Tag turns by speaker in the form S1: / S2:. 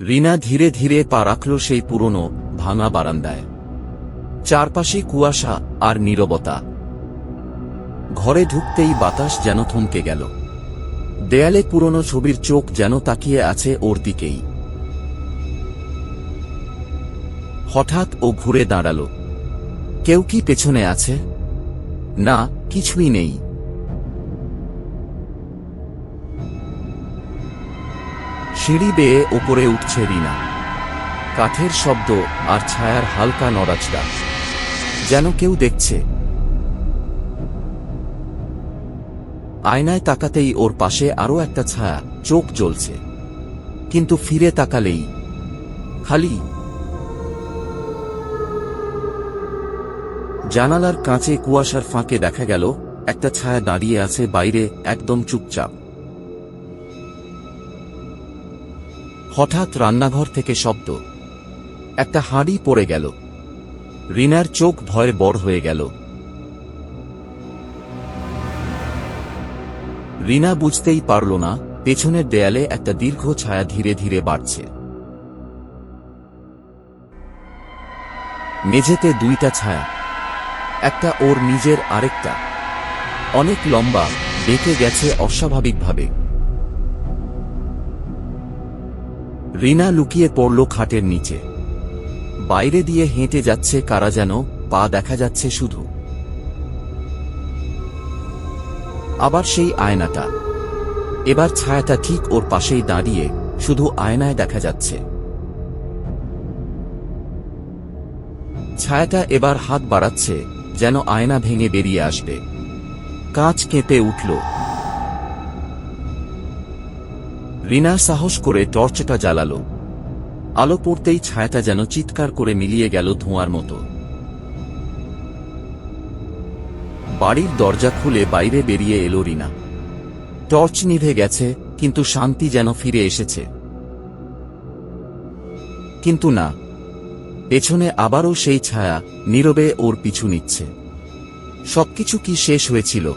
S1: রিনা ধীরে ধীরে পা রাখল সেই পুরনো, ভাঙা বারান্দায়। চারপাশে কুয়াশা আর নীরবতা। ঘরে ঢুকতেই বাতাস যেন থমকে গেল। দেয়ালে পুরনো ছবির চোখ যেন তাকিয়ে আছে ওর দিকেই। হঠাৎ ও ঘুরে দাঁড়াল। কেউ কি পেছনে আছে? না, কিছুই নেই। সিঁড়ি বেয়ে ওপরে উঠছে রিনা। কাঠের শব্দ আর ছায়ার হালকা নড়াচড়া। যেন কেউ দেখছে। আয়নায় তাকাতেই ওর পাশে আরও একটা ছায়া, চোখ জ্বলছে। কিন্তু ফিরে তাকালেই খালি। জানালার কাঁচে কুয়াশার ফাঁকে দেখা গেল, একটা ছায়া দাঁড়িয়ে আছে বাইরে, একদম চুপচাপ। হঠাৎ রান্নাঘর থেকে শব্দ। একটা হাঁড়ি পড়ে গেল। রিনার চোখ ভয়ে বড় হয়ে গেল। রিনা বুঝতেই পারল না, পেছনের দেয়ালে একটা দীর্ঘ ছায়া ধীরে ধীরে বাড়ছে। মেঝেতে দুইটা ছায়া। একটা ওর নিজের আরেকটা। অনেক লম্বা, বেঁকে গেছে অস্বাভাবিকভাবে। রিনা লুকিয়ে পড়ল খাটের নিচে। বাইরে দিয়ে হেঁটে যাচ্ছে কারা যেন, পা দেখা যাচ্ছে শুধু। আবার সেই আয়নাটা। এবার ছায়াটা ঠিক ওর পাশেই দাঁড়িয়ে শুধু আয়নায় দেখা যাচ্ছে। ছায়াটা এবার হাত বাড়াচ্ছে, যেন আয়না ভেঙে বেরিয়ে আসবে। কাঁচ কেঁপে উঠল। রিনা সাহস করে টর্চটা জ্বালাল। আলো পড়তেই ছায়াটা যেন চিৎকার করে মিলিয়ে গেল ধোঁয়ার মতো। বাড়ির দরজা খুলে বাইরে বেরিয়ে এলো রিনা। টর্চ নিভে গেছে, কিন্তু শান্তি যেন ফিরে এসেছে। কিন্তু না, পেছনে আবারও সেই ছায়া নীরবে ওর পিছু নিচ্ছে। সবকিছু কি শেষ হয়েছিল?